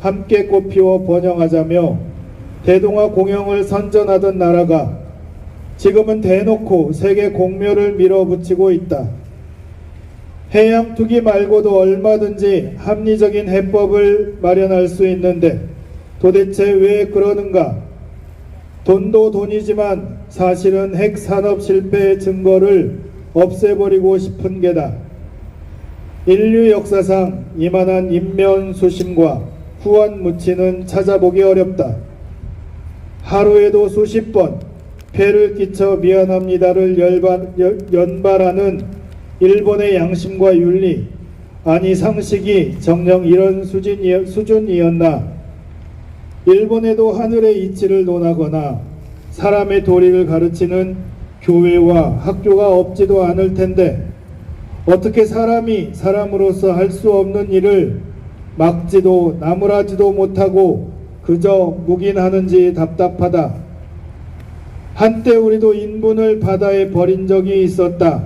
함께 꽃피워 번영하자며 대동아 공영을 선전하던 나라가 지금은 대놓고 세계 공묘를 밀어붙이고 있다. 해양 투기 말고도 얼마든지 합리적인 해법을 마련할 수 있는데 도대체 왜 그러는가? 돈도 돈이지만 사실은 핵 산업 실패의 증거를 없애버리고 싶은 게다. 인류 역사상 이만한 인면수심과 후원 무치는 찾아보기 어렵다. 하루에도 수십 번 폐를 끼쳐 미안합니다를 열발, 열- 연발 하는 일본의 양심과 윤리, 아니 상식이 정녕 이런 수준이, 수준이었나? 일본에도 하늘의 이치를 논하거나 사람의 도리를 가르치는 교회와 학교가 없지도 않을 텐데 어떻게 사람이 사람으로서 할 수 없는 일을 막지도 나무라지도 못하고 그저 묵인하는지 답답하다. 한때 우리도 인분을 바다에 버린 적이 있었다.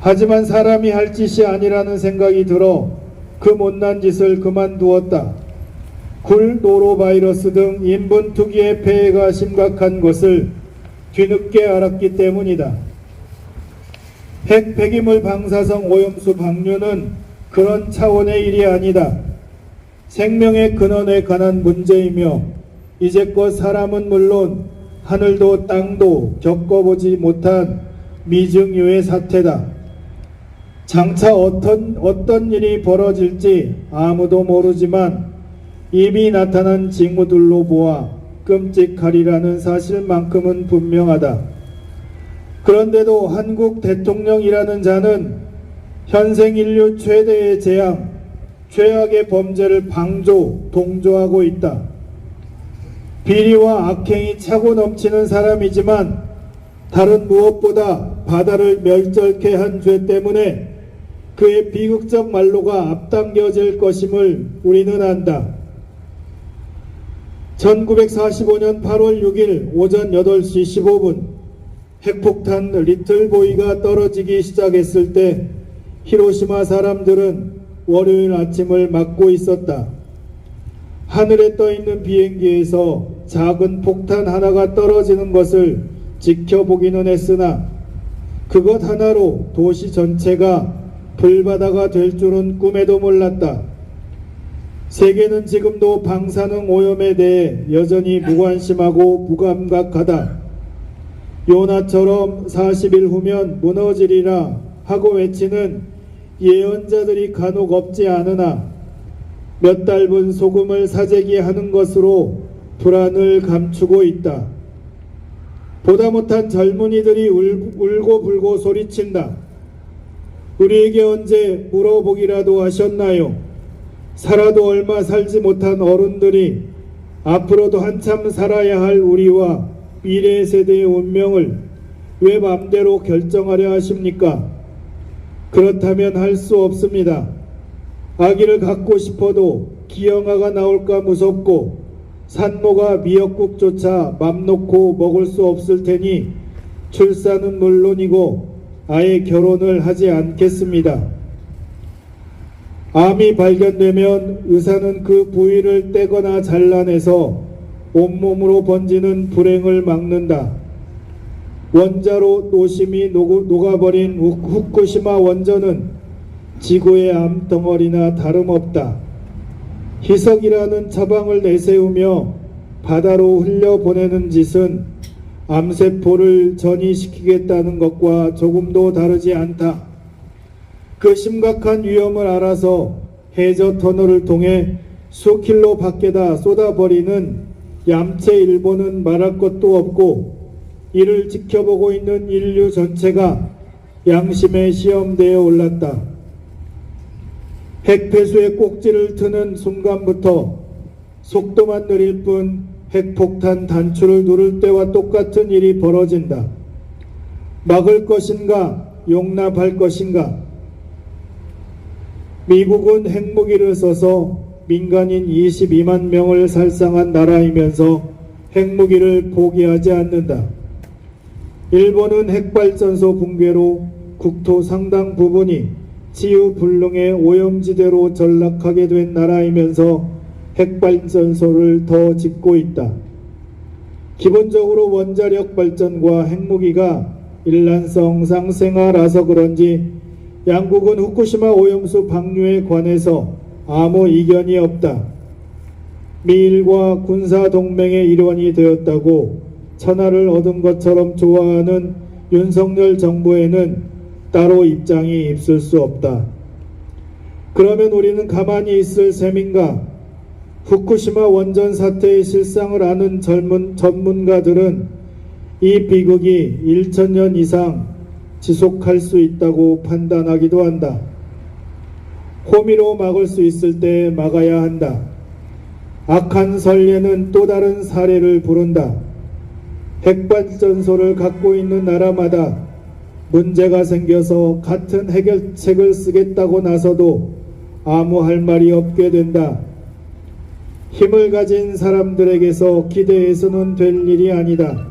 하지만 사람이 할 짓이 아니라는 생각이 들어 그 못난 짓을 그만두었다. 굴 노로바이러스 등 인분 투기의 폐해가 심각한 것을 뒤늦게 알았기 때문이다. 핵 폐기물 방사성 오염수 방류는 그런 차원의 일이 아니다. 생명의 근원에 관한 문제이며 이제껏 사람은 물론 하늘도 땅도 겪어보지 못한 미증유의 사태다. 장차 어떤, 어떤 일이 벌어질지 아무도 모르지만 이미 나타난 징후들로 보아 끔찍하리라는 사실만큼은 분명하다. 그런데도 한국 대통령이라는 자는 현생 인류 최대의 재앙, 죄악의 범죄를 방조, 동조하고 있다. 비리와 악행이 차고 넘치는 사람이지만 다른 무엇보다 바다를 멸절케 한 죄 때문에 그의 비극적 말로가 앞당겨질 것임을 우리는 안다. 1945년 8월 6일 오전 8시 15분 핵폭탄 리틀보이가 떨어지기 시작했을 때 히로시마 사람들은 월요일 아침을 맞고 있었다. 하늘에 떠 있는 비행기에서 작은 폭탄 하나가 떨어지는 것을 지켜보기는 했으나 그것 하나로 도시 전체가 불바다가 될 줄은 꿈에도 몰랐다. 세계는 지금도 방사능 오염에 대해 여전히 무관심하고 무감각하다. 요나처럼 40일 후면 무너지리라 하고 외치는 예언자들이 간혹 없지 않으나 몇 달분 소금을 사재기 하는 것으로 불안을 감추고 있다. 보다 못한 젊은이들이 울, 울고 불고 소리친다. 우리에게 언제 물어보기라도 하셨나요? 살아도 얼마 살지 못한 어른들이 앞으로도 한참 살아야 할 우리와 미래 세대의 운명을 왜 맘대로 결정하려 하십니까? 그렇다면 할 수 없습니다. 아기를 갖고 싶어도 기형아가 나올까 무섭고 산모가 미역국조차 맘 놓고 먹을 수 없을 테니 출산은 물론이고 아예 결혼을 하지 않겠습니다. 암이 발견되면 의사는 그 부위를 떼거나 잘라내서 온몸으로 번지는 불행을 막는다. 원자로 노심이 녹- 녹아버린 후- 후쿠시마 원전은 지구의 암덩어리나 다름없다. 희석이라는 처방을 내세우며 바다로 흘려보내는 짓은 암세포를 전이시키겠다는 것과 조금도 다르지 않다. 그 심각한 위험을 알아서 해저 터널을 통해 수킬로 밖에다 쏟아버리는 얌체 일본은 말할 것도 없고 이를 지켜보고 있는 인류 전체가 양심의 시험대에 올랐다. 핵폐수의 꼭지를 트는 순간부터 속도만 느릴 뿐 핵폭탄 단추를 누를 때와 똑같은 일이 벌어진다. 막을 것인가 용납할 것인가 미국은 핵무기를 써서 민간인 22만 명을 살상한 나라이면서 핵무기를 포기하지 않는다. 일본은 핵발전소 붕괴로 국토 상당 부분이 치유 불능의 오염지대로 전락하게 된 나라이면서 핵발전소를 더 짓고 있다. 기본적으로 원자력 발전과 핵무기가 일란성 상생하라서 그런지 양국은 후쿠시마 오염수 방류에 관해서 아무 이견이 없다. 미일과 군사 동맹의 일원이 되었다고 천하를 얻은 것처럼 좋아하는 윤석열 정부에는 따로 입장이 있을 수 없다. 그러면 우리는 가만히 있을 셈인가? 후쿠시마 원전 사태의 실상을 아는 젊은 전문가들은 이 비극이 1천년 이상 지속할 수 있다고 판단하기도 한다. 호미로 막을 수 있을 때 막아야 한다. 악한 선례는 또 다른 사례를 부른다. 핵발전소를 갖고 있는 나라마다 문제가 생겨서 같은 해결책을 쓰겠다고 나서도 아무 할 말이 없게 된다. 힘을 가진 사람들에게서 기대해서는 될 일이 아니다.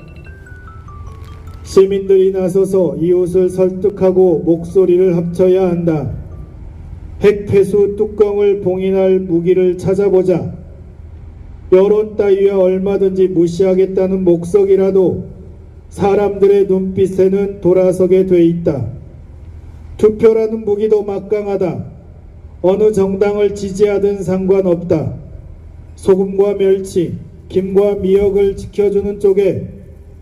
시민들이 나서서 이웃을 설득하고 목소리를 합쳐야 한다. 핵폐수 뚜껑을 봉인할 무기를 찾아보자. 여론 따위와 얼마든지 무시하겠다는 목석이라도 사람들의 눈빛에는 돌아서게 돼 있다. 투표라는 무기도 막강하다. 어느 정당을 지지하든 상관없다. 소금과 멸치, 김과 미역을 지켜주는 쪽에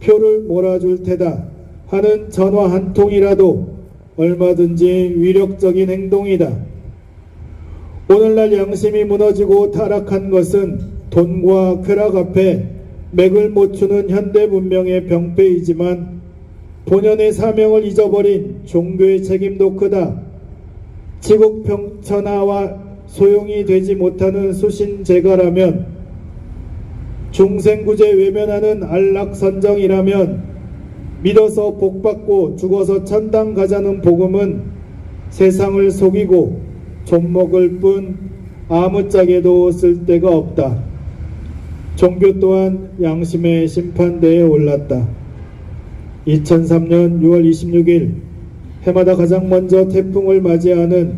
표를 몰아줄 테다 하는 전화 한 통이라도 얼마든지 위력적인 행동이다. 오늘날 양심이 무너지고 타락한 것은 돈과 쾌락 앞에 맥을 못 추는 현대 문명의 병폐이지만 본연의 사명을 잊어버린 종교의 책임도 크다. 지국 평천하와 소용이 되지 못하는 수신제가라면 중생구제 외면하는 안락선정이라면 믿어서 복받고 죽어서 천당 가자는 복음은 세상을 속이고 좀먹을 뿐 아무짝에도 쓸 데가 없다. 종교 또한 양심의 심판대에 올랐다. 2003년 6월 26일 해마다 가장 먼저 태풍을 맞이하는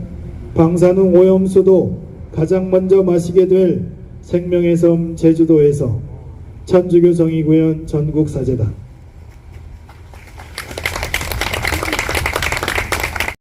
방사능 오염수도 가장 먼저 마시게 될 생명의 섬 제주도에서 천주교 정의구현 전국사제다.